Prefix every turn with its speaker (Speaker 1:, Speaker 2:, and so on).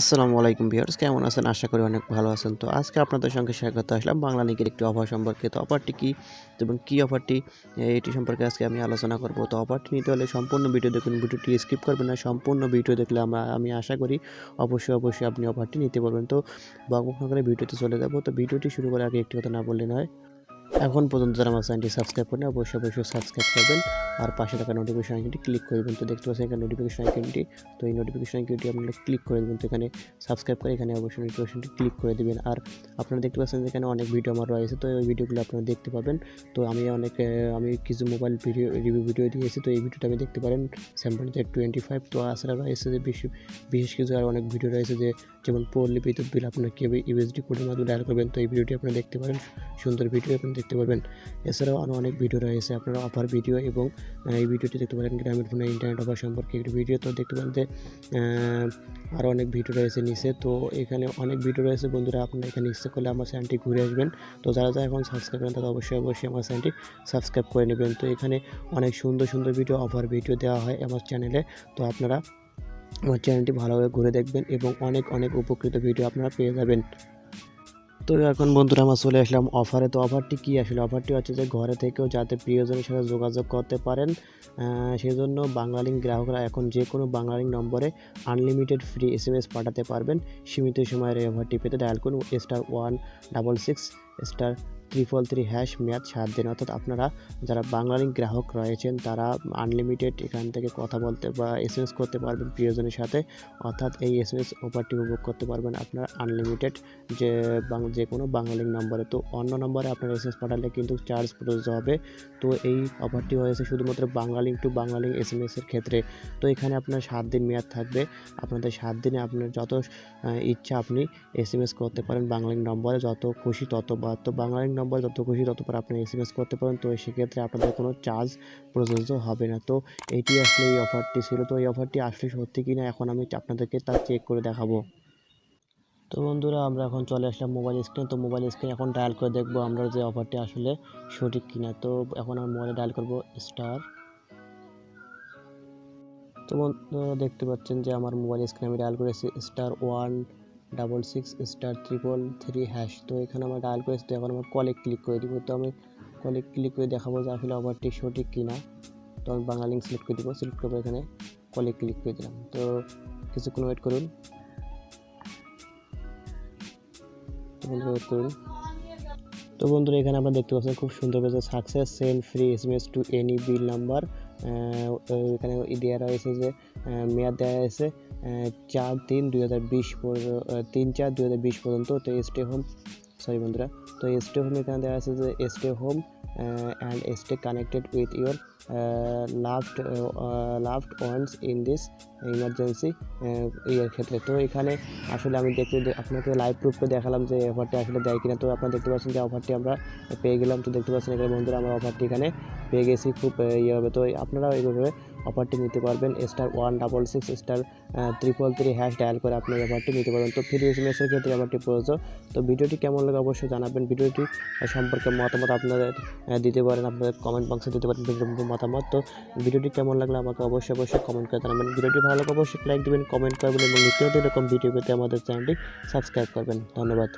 Speaker 1: আসসালামু আলাইকুম ভিউয়ার্স, কেমন আছেন? আশা করি অনেক ভালো আছেন। তো আজকে আপনাদের সঙ্গে শেয়ার করতে আসলাম বাংলা লিগের একটি অফার সম্পর্কে। তো অফারটি কী এবং কী অফারটি? এটি সম্পর্কে আজকে আমি আলোচনা করব। তো অফারটি নিতে হলে সম্পূর্ণ ভিডিও দেখুন, ভিডিওটি স্কিপ করবেন না, সম্পূর্ণ ভিডিও দেখলে আমরা আমি আশা করি অবশ্যই অবশ্যই আপনি অফারটি নিতে পারবেন। তো না করে ভিডিওতে চলে যাব। তো ভিডিওটি শুরু করার আগে একটি কথা না বললে নয় এখন পর্যন্ত যারা আমার চ্যানেলটি সাবস্ক্রাইব করেন অবশ্যই অবশ্যই সাবস্ক্রাইব করবেন। আর পাশে থাকা নোটিফিকেশন আইকনটি ক্লিক করবেন তো দেখতে পাচ্ছেন এখানে নোটিফিকেশন আইকনটি তো এই নোটিফিকেশন আইকনটি আপনারা ক্লিক করে দেবেন। তো এখানে সাবস্ক্রাইব করে এখানে অবশ্যই নোটিফিকেশনটি ক্লিক করে দেবেন। আর আপনারা দেখতে পাচ্ছেন এখানে অনেক ভিডিও আমার রয়েছে। তো এই ভিডিওগুলো আপনারা দেখতে পাবেন। তো আমি অনেক আমি কিছু মোবাইল ভিডিও রিভিউ ভিডিও দিয়েছি। তো এই ভিডিওটা আমি দেখতে পারেন স্যামসাং জেড টোয়েন্টি ফাইভ তো আসলে রয়েছে যে বিশেষ বিশেষ কিছু আর অনেক ভিডিও রয়েছে যে, যেমন পড়লে বিদ্যুৎ বিল আপনার কীভাবে ইউএসডি কোডের মাধ্যমে ডায়াল করবেন। তো এই ভিডিওটি আপনারা দেখতে পারেন। সুন্দর ভিডিও আপনারা দেখতে পারবেন। এছাড়াও আরও অনেক ভিডিও রয়েছে, আপনারা অফার ভিডিও এবং এই ভিডিওটি দেখতে পারেন গ্রামের ফোনের ইন্টারনেট অফার সম্পর্কে একটি ভিডিও তো দেখতে পারেন যে আরও অনেক ভিডিও রয়েছে নিচে। তো এখানে অনেক ভিডিও রয়েছে। বন্ধুরা, আপনারা এখানে ইচ্ছে করলে আমার চ্যানেলটি ঘুরে আসবেন। তো যারা যারা এখন সাবস্ক্রাইব করেন তারা অবশ্যই অবশ্যই আমার চ্যানেলটি সাবস্ক্রাইব করে নেবেন। তো এখানে অনেক সুন্দর সুন্দর ভিডিও অফার ভিডিও দেওয়া হয় আমার চ্যানেলে তো আপনারা আমার চ্যানেলটি ভালোভাবে ঘুরে দেখবেন এবং অনেক অনেক উপকৃত ভিডিও আপনারা পেয়ে যাবেন। তো এখন বন্ধুরা আমরা চলে আসলাম অফারে তো অফারটি কী? আসলে অফারটি হচ্ছে যে ঘরে থেকেও যাতে প্রিয়জনের সাথে যোগাযোগ করতে পারেন সেই জন্য বাংলালিঙ্ক গ্রাহকরা এখন যে কোনো বাংলালিঙ্ক নম্বরে unlimited free S M S পাঠাতে পারবেন। সীমিত সময়ের অফারটি পেতে ডায়াল করুন star one double six star triple three hash মেয়াদ সাত দিন অর্থাৎ আপনারা যারা বাংলালিঙ্ক গ্রাহক রয়েছেন, তারা আনলিমিটেড এখান থেকে কথা বলতে বা এস এম এস করতে পারবেন প্রিয়জনের সাথে। অর্থাৎ এই এস এম এস অফারটি উপভোগ করতে পারবেন আপনার আনলিমিটেড যে যে কোনো বাংলালিঙ্ক নম্বরে। তো অন্য নম্বরে আপনার এস এম এস পাঠালে কিন্তু চার্জ প্রযোজ্য হবে। তো এই অফারটি হয়েছে শুধুমাত্র Banglalink to Banglalink S M এসের ক্ষেত্রে। তো এখানে আপনার সাত দিন মেয়াদ থাকবে। আপনাদের সাত দিনে আপনার যত ইচ্ছা আপনি এস এম এস করতে পারেন বাংলালিঙ্ক নম্বরে। যত খুশি তত বা তো বাংলালিঙ্ক নম্বরে, যত খুশি ততবার আপনি এস এম এস করতে পারেন। তো সেক্ষেত্রে আপনাদের কোনো চার্জ প্রযোজ্য হবে না। তো এটি আসলে এই অফারটি ছিল। তো এই অফারটি আসলে সত্যি কিনা এখন আমি আপনাদেরকে তা চেক করে দেখাবো। তো বন্ধুরা, আমরা এখন চলে আসলাম মোবাইল স্ক্রিন তো মোবাইল স্ক্রিন এখন ডায়াল করে দেখব আমরা যে অফারটি আসলে সঠিক কিনা। তো এখন আমরা মোবাইলে ডায়াল করব স্টার তো বন্ধুরা, দেখতে পাচ্ছেন যে আমার মোবাইল স্ক্রিনে আমি ডায়াল করেছি star one double six star triple three hash তো এখানে আমার ডায়াল করে এখন আমার কলে ক্লিক করে দিব। তো আমি কলে ক্লিক করে দেখাবো যে আসলে অফারটি সঠিক কিনা। তো আমি বাংলা লিঙ্ক সিলেক্ট করে দিব। সিলেক্ট করব এখানে কলে ক্লিক করে দিলাম। তো কিছুক্ষণ ওয়েট করুন। ওয়েট করুন। তো বন্ধুরা, এখানে আমরা দেখতে পাচ্ছেন খুব সুন্দর পেয়েছে success send free S M S to any bill number এখানে দেওয়া রয়েছে যে মেয়াদ দেওয়া হয়েছে চার তিন দুই হাজার বিশ তিন চার দুই হাজার বিশ পর্যন্ত, তো এস্টে হোম সরি বন্ধুরা, তো এস্টে হোম এখানে দেওয়া আছে যে stay home and stay connected with your loved loved ones in this emergency ইয়ের ক্ষেত্রে। তো এখানে আসলে আমি দেখতে আপনাকে লাইভ প্রুফ করে দেখালাম যে অফারটি আসলে দেয় কিনা। তো আপনারা দেখতে পাচ্ছেন যে অফারটি আমরা পেয়ে গেলাম। তো দেখতে পাচ্ছেন এখানে বন্ধুরা, আমরা অফারটি এখানে পেয়ে গেছি। খুব ইয়ে হবে। তো আপনারাও এইভাবে অফারটি নিতে পারবেন star one double six star triple three hash dial করে আপনি অফারটি নিতে পারবেন। তো ফ্রি এস এম এসের ক্ষেত্রে অফারটি প্রযোজ্য। তো ভিডিওটি কেমন লাগে অবশ্যই জানাবেন। ভিডিওটি সম্পর্কে মতামত আপনাদের দিতে পারেন, আপনাদের কমেন্ট বক্সে দিতে পারেন ভিডিওর মতামত। তো ভিডিওটি কেমন লাগল আমাকে অবশ্যই অবশ্যই কমেন্ট করে জানাবেন। ভিডিওটি ভালো লাগলে অবশ্যই লাইক দেবেন কমেন্ট করবেন এবং নিত্য এরকম ভিডিও পেতে আমাদের চ্যানেলটি সাবস্ক্রাইব করবেন। ধন্যবাদ।